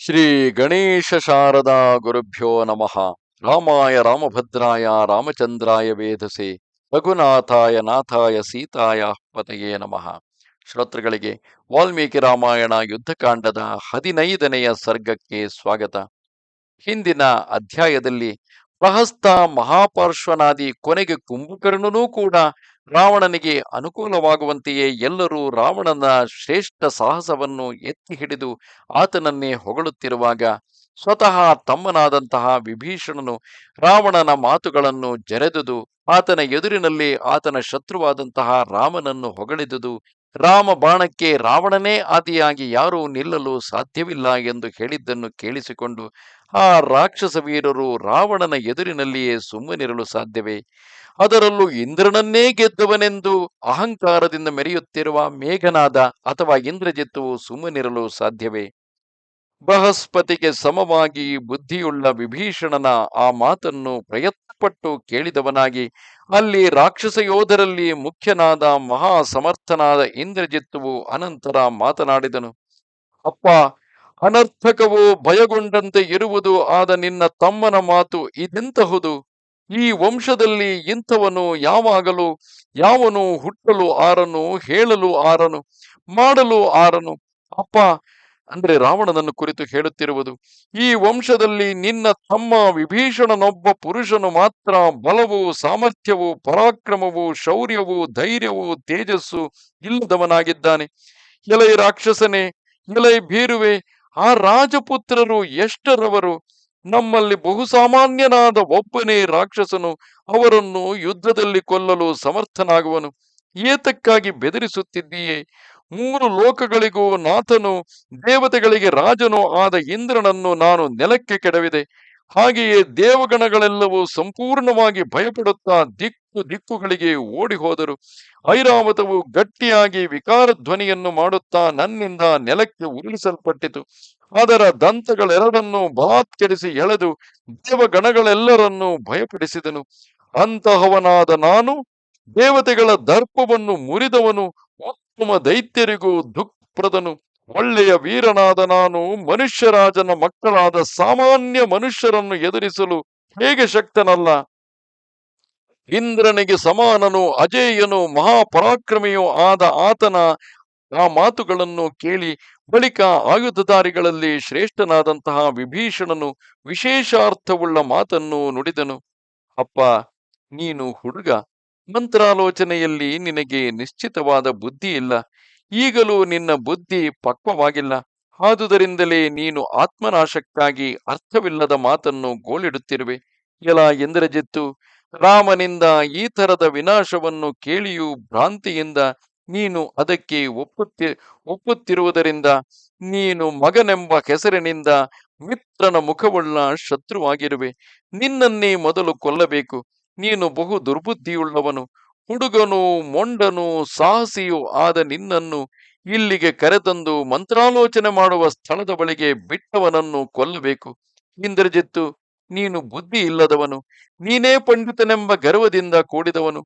ಶ್ರೀ ಗಣೇಶ ಶಾರದಾ ಗುರುಭ್ಯೋ ನಮಃ. ರಾಮಾಯ ರಾಮಭದ್ರಾಯ, ರಾಮಚಂದ್ರಾಯ ವೇಧಸೆ ರಘುನಾಥಾಯ, ನಾಥಾಯ, ಸೀತಾಯ ಪತಯೇ ನಮಃ. ಶ್ರೋತೃಗಳಿಗೆ ವಾಲ್ಮೀಕಿ ರಾಮಾಯಣ ಯುದ್ಧಕಾಂಡದ ಹದಿನೈದನೆಯ ಸರ್ಗಕ್ಕೆ ಸ್ವಾಗತ. ಹಿಂದಿನ ಅಧ್ಯಾಯದಲ್ಲಿ ಪ್ರಹಸ್ತ ಮಹಾಪಾರ್ಶ್ವನಾದಿ ಕೊನೆಗೆ ಕುಂಭಕರ್ಣನೂ ಕೂಡ ರಾವಣನಿಗೆ ಅನುಕೂಲವಾಗುವಂತೆಯೇ ಎಲ್ಲರೂ ರಾವಣನ ಶ್ರೇಷ್ಠ ಸಾಹಸವನ್ನು ಎತ್ತಿ ಹಿಡಿದು ಆತನನ್ನೇ ಹೊಗಳುತ್ತಿರುವಾಗ ಸ್ವತಃ ತಮ್ಮನಾದಂತಹ ವಿಭೀಷಣನು ರಾವಣನ ಮಾತುಗಳನ್ನು ಜರೆದುದು, ಆತನ ಎದುರಿನಲ್ಲಿ ಆತನ ಶತ್ರುವಾದಂತಹ ರಾಮನನ್ನು ಹೊಗಳಿದುದು ರಾಮ ಬಾಣಕ್ಕೆ ರಾವಣನೇ ಆದಿಯಾಗಿ ಯಾರೂ ನಿಲ್ಲಲು ಸಾಧ್ಯವಿಲ್ಲ ಎಂದು ಹೇಳಿದ್ದನ್ನು ಕೇಳಿಸಿಕೊಂಡು ಆ ರಾಕ್ಷಸ ವೀರರು ರಾವಣನ ಎದುರಿನಲ್ಲಿಯೇ ಸುಮ್ಮನಿರಲು ಸಾಧ್ಯವೇ? ಅದರಲ್ಲೂ ಇಂದ್ರನನ್ನೇ ಗೆದ್ದವನೆಂದು ಅಹಂಕಾರದಿಂದ ಮೆರೆಯುತ್ತಿರುವ ಮೇಘನಾದ ಅಥವಾ ಇಂದ್ರಜಿತ್ತುವು ಸುಮ್ಮನಿರಲು ಸಾಧ್ಯವೇ? ಬೃಹಸ್ಪತಿಗೆ ಸಮವಾಗಿ ಬುದ್ಧಿಯುಳ್ಳ ವಿಭೀಷಣನ ಆ ಮಾತನ್ನು ಪ್ರಯತ್ನಪಟ್ಟು ಕೇಳಿದವನಾಗಿ, ಅಲ್ಲಿ ರಾಕ್ಷಸ ಯೋಧರಲ್ಲಿ ಮುಖ್ಯನಾದ ಮಹಾ ಸಮರ್ಥನಾದ ಇಂದ್ರಜಿತ್ತುವು ಅನಂತರ ಮಾತನಾಡಿದನು, ಅಪ್ಪ, ಅನರ್ಥಕವು ಭಯಗೊಂಡಂತೆ ಇರುವುದು ಆದ ನಿನ್ನ ತಮ್ಮನ ಮಾತು ಇದೆಂತಹುದು? ಈ ವಂಶದಲ್ಲಿ ಇಂಥವನು ಯಾವಾಗಲೂ, ಯಾವನು ಹುಟ್ಟಲು ಆರನು, ಹೇಳಲು ಆರನು, ಮಾಡಲು ಆರನು? ಅಪ್ಪ ಅಂದ್ರೆ ರಾವಣನನ್ನು ಕುರಿತು ಹೇಳುತ್ತಿರುವುದು, ಈ ವಂಶದಲ್ಲಿ ನಿನ್ನ ತಮ್ಮ ವಿಭೀಷಣನೊಬ್ಬ ಪುರುಷನು ಮಾತ್ರ ಬಲವು ಸಾಮರ್ಥ್ಯವು ಪರಾಕ್ರಮವು ಶೌರ್ಯವು ಧೈರ್ಯವು ತೇಜಸ್ಸು ಇಲ್ಲದವನಾಗಿದ್ದಾನೆ. ಎಲೈ ರಾಕ್ಷಸನೇ, ಎಲೈ ಭೀರುವೆ, ಆ ರಾಜಪುತ್ರರು ಎಷ್ಟರವರು? ನಮ್ಮಲ್ಲಿ ಬಹುಸಾಮಾನ್ಯನಾದ ಒಬ್ಬನೇ ರಾಕ್ಷಸನು, ಅವರನ್ನು ಯುದ್ಧದಲ್ಲಿ ಕೊಲ್ಲಲು ಸಮರ್ಥನಾಗುವನು. ಏತಕ್ಕಾಗಿ ಬೆದರಿಸುತ್ತಿದ್ದೀಯೇ? ಮೂರು ಲೋಕಗಳಿಗೂ ನಾಥನು, ದೇವತೆಗಳಿಗೆ ರಾಜನು ಆದ ಇಂದ್ರನನ್ನು ನಾನು ನೆಲಕ್ಕೆ ಕೆಡವಿದೆ. ಹಾಗೆಯೇ ದೇವಗಣಗಳೆಲ್ಲವೂ ಸಂಪೂರ್ಣವಾಗಿ ಭಯಪಡುತ್ತಾ ದಿಕ್ಕು ದಿಕ್ಕುಗಳಿಗೆ ಓಡಿ ಹೋದರು ಐರಾವತವು ಗಟ್ಟಿಯಾಗಿ ವಿಕಾರ ಧ್ವನಿಯನ್ನು ಮಾಡುತ್ತಾ ನನ್ನಿಂದ ನೆಲಕ್ಕೆ ಉರುಳಿಸಲ್ಪಟ್ಟಿತು. ಅದರ ದಂತಗಳೆರಡನ್ನು ಬಲಾತ್ಕರಿಸಿ ಎಳೆದು ದೇವಗಣಗಳೆಲ್ಲರನ್ನೂ ಭಯಪಡಿಸಿದನು. ಅಂತಹವನಾದ ನಾನು, ದೇವತೆಗಳ ದರ್ಪವನ್ನು ಮುರಿದವನು ಉತ್ತಮ ದೈತ್ಯರಿಗೂ ದುಃಖಪ್ರದನು ಒಳ್ಳೆಯ ವೀರನಾದ ನಾನು ಮನುಷ್ಯರಾಜನ ಮಕ್ಕಳಾದ ಸಾಮಾನ್ಯ ಮನುಷ್ಯರನ್ನು ಎದುರಿಸಲು ಹೇಗೆ ಶಕ್ತನಲ್ಲ? ಇಂದ್ರನಿಗೆ ಸಮಾನನು, ಅಜೇಯನು, ಮಹಾಪರಾಕ್ರಮಿಯೂ ಆದ ಆತನ ಆ ಮಾತುಗಳನ್ನು ಕೇಳಿ ಬಳಿಕ ಆಯುಧಧಾರಿಗಳಲ್ಲಿ ಶ್ರೇಷ್ಠನಾದಂತಹ ವಿಭೀಷಣನು ವಿಶೇಷಾರ್ಥವುಳ್ಳ ಮಾತನ್ನು ನುಡಿದನು. ಅಪ್ಪ, ನೀನು ಹುಡುಗ. ಮಂತ್ರಾಲೋಚನೆಯಲ್ಲಿ ನಿನಗೆ ನಿಶ್ಚಿತವಾದ ಬುದ್ಧಿ ಇಲ್ಲ. ಈಗಲೂ ನಿನ್ನ ಬುದ್ಧಿ ಪಕ್ವವಾಗಿಲ್ಲ. ಆದುದರಿಂದಲೇ ನೀನು ಆತ್ಮನಾಶಕ್ಕಾಗಿ ಅರ್ಥವಿಲ್ಲದ ಮಾತನ್ನು ಗೋಳಿಡುತ್ತಿರುವೆ. ಎಲ ಎಂದ್ರಜಿತ್ತು, ರಾಮನಿಂದ ಈ ತರದ ವಿನಾಶವನ್ನು ಕೇಳಿಯೂ ಭ್ರಾಂತಿಯಿಂದ ನೀನು ಅದಕ್ಕೆ ಒಪ್ಪುತ್ತಿ, ಒಪ್ಪುತ್ತಿರುವುದರಿಂದ ನೀನು ಮಗನೆಂಬ ಹೆಸರಿನಿಂದ ಮಿತ್ರನ ಮುಖವುಳ್ಳ ಶತ್ರುವಾಗಿರುವೆ. ನಿನ್ನನ್ನೇ ಮೊದಲು ಕೊಲ್ಲಬೇಕು. ನೀನು ಬಹು ದುರ್ಬುದ್ಧಿಯುಳ್ಳವನು. ಹುಡುಗನು, ಮೊಂಡನು, ಸಾಹಸಿಯೂ ಆದ ನಿನ್ನನ್ನು ಇಲ್ಲಿಗೆ ಕರೆತಂದು ಮಂತ್ರಾಲೋಚನೆ ಮಾಡುವ ಸ್ಥಳದ ಬಳಿಗೆ ಬಿಟ್ಟವನನ್ನು ಕೊಲ್ಲಬೇಕು. ಇಂದ್ರಜಿತ್ತು, ನೀನು ಬುದ್ಧಿ ಇಲ್ಲದವನು ನೀನೇ ಪಂಡಿತನೆಂಬ ಗರ್ವದಿಂದ ಕೂಡಿದವನು.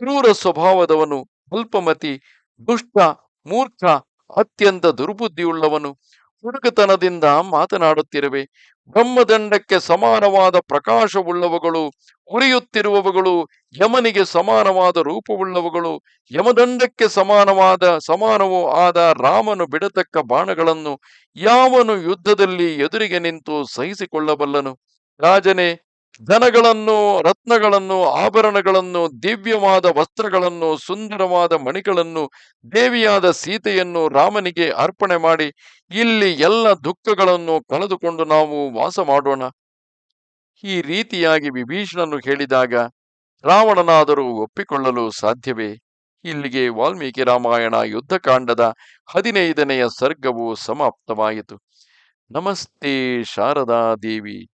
ಕ್ರೂರ ಸ್ವಭಾವದವನು, ಅಲ್ಪಮತಿ, ದುಷ್ಟ, ಮೂರ್ಖ, ಅತ್ಯಂತ ದುರ್ಬುದ್ಧಿಯುಳ್ಳವನು. ಹುಡುಗತನದಿಂದ ಮಾತನಾಡುತ್ತಿರುವೆ. ಬ್ರಹ್ಮದಂಡಕ್ಕೆ ಸಮಾನವಾದ ಪ್ರಕಾಶವುಳ್ಳವುಗಳು ಉರಿಯುತ್ತಿರುವವುಗಳು ಯಮನಿಗೆ ಸಮಾನವಾದ ರೂಪವುಳ್ಳವುಗಳು, ಯಮದಂಡಕ್ಕೆ ಸಮಾನವಾದ, ಸಮಾನವೂ ಆದ ರಾಮನು ಬಿಡತಕ್ಕ ಬಾಣಗಳನ್ನು ಯಾವನು ಯುದ್ಧದಲ್ಲಿ ಎದುರಿಗೆ ನಿಂತು ಸಹಿಸಿಕೊಳ್ಳಬಲ್ಲನು. ರಾಜನೇ ಧನಗಳನ್ನು ರತ್ನಗಳನ್ನು, ಆಭರಣಗಳನ್ನು, ದಿವ್ಯವಾದ ವಸ್ತ್ರಗಳನ್ನು, ಸುಂದರವಾದ ಮಣಿಗಳನ್ನು, ದೇವಿಯಾದ ಸೀತೆಯನ್ನು ರಾಮನಿಗೆ ಅರ್ಪಣೆ ಮಾಡಿ, ಇಲ್ಲಿ ಎಲ್ಲ ದುಃಖಗಳನ್ನು ಕಳೆದುಕೊಂಡು ನಾವು ವಾಸ ಮಾಡೋಣ. ಈ ರೀತಿಯಾಗಿ ವಿಭೀಷಣನು ಹೇಳಿದಾಗ, ರಾವಣನಾದರೂ ಒಪ್ಪಿಕೊಳ್ಳಲು ಸಾಧ್ಯವೇ? ಇಲ್ಲಿಗೆ ವಾಲ್ಮೀಕಿ ರಾಮಾಯಣ ಯುದ್ಧಕಾಂಡದ ಹದಿನೈದನೆಯ ಸರ್ಗವು ಸಮಾಪ್ತವಾಯಿತು. ನಮಸ್ತೆ ಶಾರದಾ ದೇವಿ.